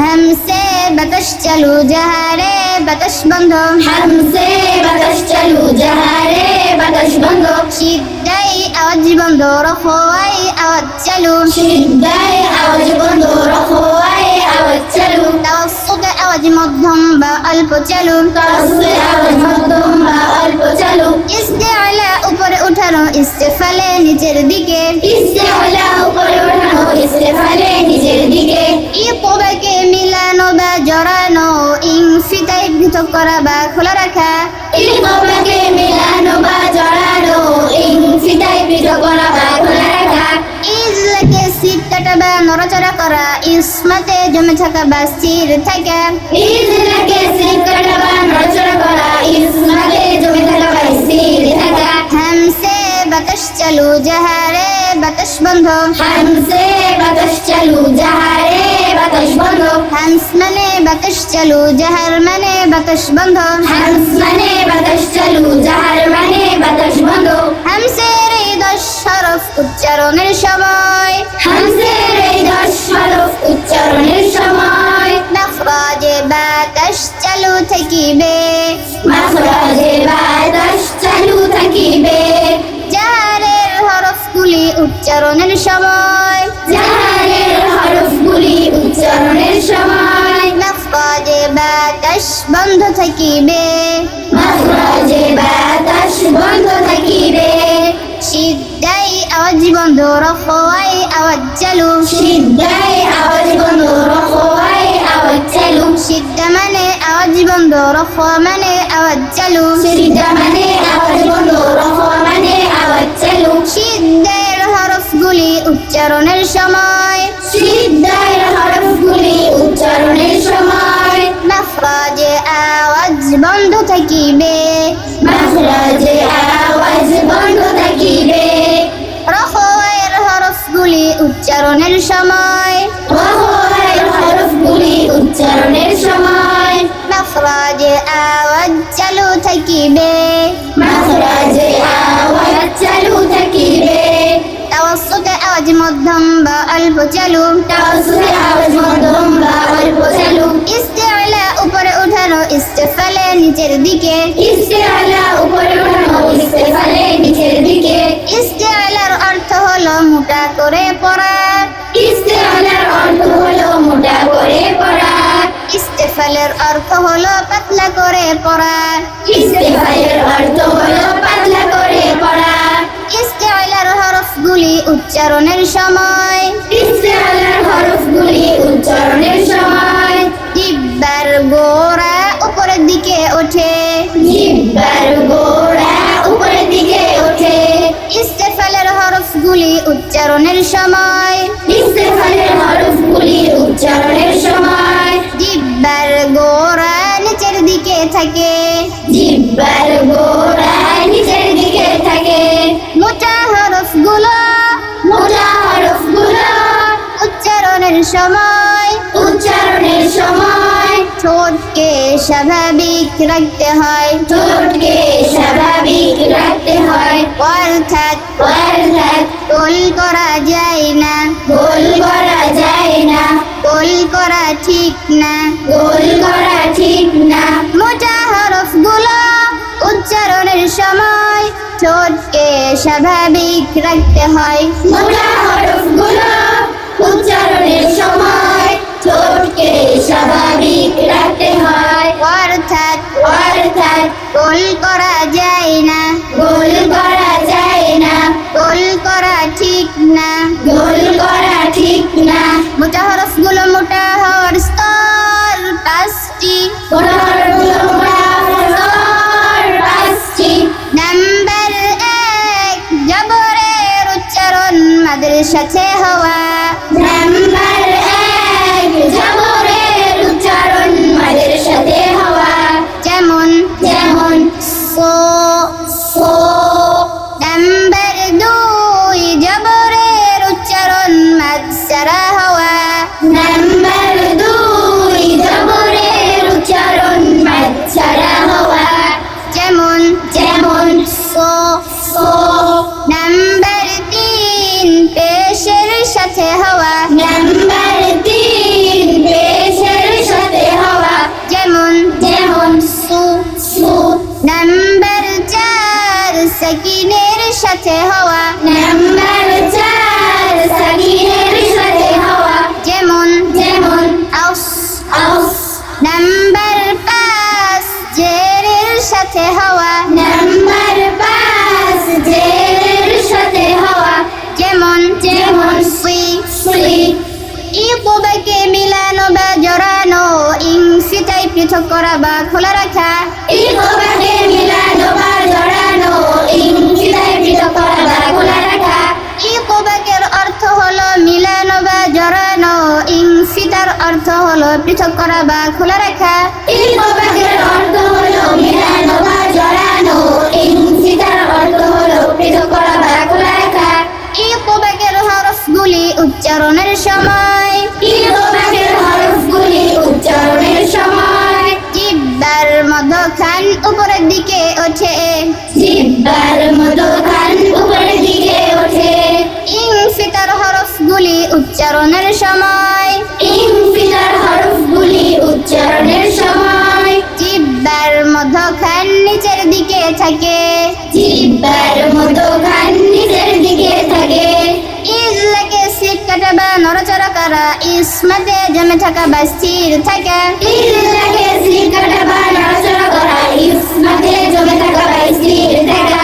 हमसे बकश चलू जहारे बकश बंधो হামসে বাতাস চালু যাহারে বাতাস বন্ধ সিদ্ধাই আওয়াজ বন্ধ রফাই আওয়াজ চালু সিদ্ধায় আওয়াজ বন্ধ রখো আয়ে আওয়াজ চালু তাওসুতে আওয়াজ মধ্যম বা অল্প চালু তাসে আওয়াজ মধ্যম বা অল্প চালু ইস্তেআলা উপরে উঠানো ইস্তেফালে নিচের দিকে ইস্তেওয়ালা করা বা খোলা রাখা। ইলকবাকে মিলানো বা জড়ানো ইং ফিতাই পৃথক করা বা খোলা রাখা। ইজলাকে সিট কাটা বা নড়াচড়া করা ইসমাতে জমে থাকা বা স্থির থাকা। ইজলাকে সিপ কাটা বা নড়াচড়া করা ইসমাতে জমে থাকা বা স্থির থাকা। হামসে বাতাস চালু জাহারে বাতাস বন্ধ। হামসে বাতাস চালু যাহারে বাতাস বন্ধ। হামস মানে বাতাস চালু জাহার মানে বাতাস বন্ধ। হামস মানে বাতাস চালু যাহার মানে বাতাস বন্ধ। হামসের এই দশ হরফ উচ্চারণের সময়। হামসের এই দশ হরফ উচ্চারণের সময়। নফরাজে বাতাস চালু থাকিবে। মাখরাজে বাতাস চালু থাকিবে। জাহারের হরফগুলি উচ্চারণের সময়। বন্ধ থাকিবে। মাখরাজে বাতাস বন্ধ থাকিবে। সিদ্ধাই আওয়াজ বন্ধ রফাই আওয়াজ চালু। সিদ্ধায় আওয়াজ বন্ধ রখোয়াই আওয়াজ চালু। সিদ্ধা মানে আওয়াজ বন্ধ রফা মানে আওয়াজ চালু। সিদ্ধা মানে আওয়াজ বন্ধ রখোয়া মানে আওয়াজ চালু। হরফগুলি উচ্চারণের থাকিবে। মাখরাজে আওয়াজ বন্ধ থাকিবে। রফায়ের হরফগুলি উচ্চারণের সময়। রখোয়ার হরফগুলি উচ্চারণের সময়। নফরাজে আওয়াজ চালু থাকিবে। মাখরাজে আওয়াজ চালু থাকিবে। তাওয়াসুতে আওয়াজ মধ্যম বা অল্প চালু। তাওসুরে আওয়াজ মধ্যম বা অল্প চালু। উঠানো ইস্তেফালে নিচের দিকে। ইস্তেআলা উপরে ওঠানো ইস্তেফালে নিচের দিকে। ইস্তেআলার অর্থ হলো মোটা করে পড়া। ইস্তেআলার অর্থ হলো মোটা করে পড়া। ইস্তেফালের অর্থ হলো পাতলা করে পড়া। ইস্তেফালের অর্থ হলো পাতলা করে পড়া। ইস্তেআলার হরফগুলি উচ্চারণের সময়। ইস্তেআলার হরফগুলি উচ্চারণের সময়। উচ্চারণের সময়। ইস্তেফালের হরফগুলি উচ্চারণের সময়। জিব্বার গোড়া নিচের দিকে থাকে। জিহ্বার গোড়া নিচের দিকে থাকে। মোটা হরফগুলো মোটা হরফগুলো উচ্চারণের সময়। উচ্চারণের সময়। ঠোঁটকে স্বাভাবিক রাখতে হয়। ঠোঁটকে স্বাভাবিক রাখতে হয়। অর্থাৎ অর্থাৎ গোল করা যায় না। গোল করা যায় না। গোল করা ঠিক না। গোল করা ঠিক না। মোটা হরফগুলো উচ্চারণের সময় ঠোঁটকে স্বাভাবিক রাখতে হয়। মোটা হরফগুলো না। ভুল করা ঠিক না। মোটা হরফগুলো মোটা হওয়ার স্তর পাঁচটি। মোটা হরফগুলো মোটা হরফ পাঁচটি। নাম্বার এক জবরের উচ্চারণ মাদের সাথে হওয়া। নাম্বার সাথে হওয়া। নাম্বার চার, সাকিনের সাথে হওয়া। যেমন যেমন, আউস আউস। নাম্বার পাঁচ, জেরের সাথে হওয়া। নাম্বার পাঁচ জের সাথে হওয়া। যেমন যেমন সি সুই। ইকুবাকে মিলানো বা জড়ানো ইংসিটাই পৃথক করা বা খোলা রাখা। অর্থ হলো পৃথক করা বা খোলা রাখা। ইসমাতে জমে থাকা বা স্থির থাকা ইজলাকে বা নড়াচড়া করা ইসমাতে জমে থাকা বা স্থির থাকা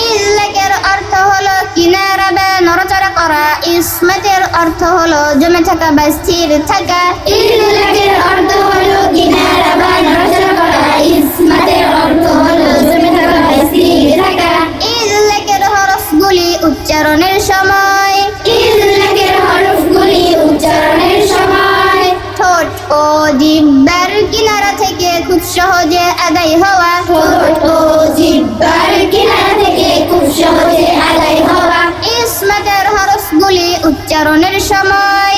ইজলাকের অর্থ হলো কিনারা বা নড়াচড়া করা ইসমাতের অর্থ হলো জমে থাকা বা স্থির থাকা অর্থ হলো কিনারা বা নড়াচড়া করা ইসমাতের অর্থ হলো জমে থাকা বা স্থির থাকা হরফগুলি উচ্চারণের সময় উচ্চারণের সময়।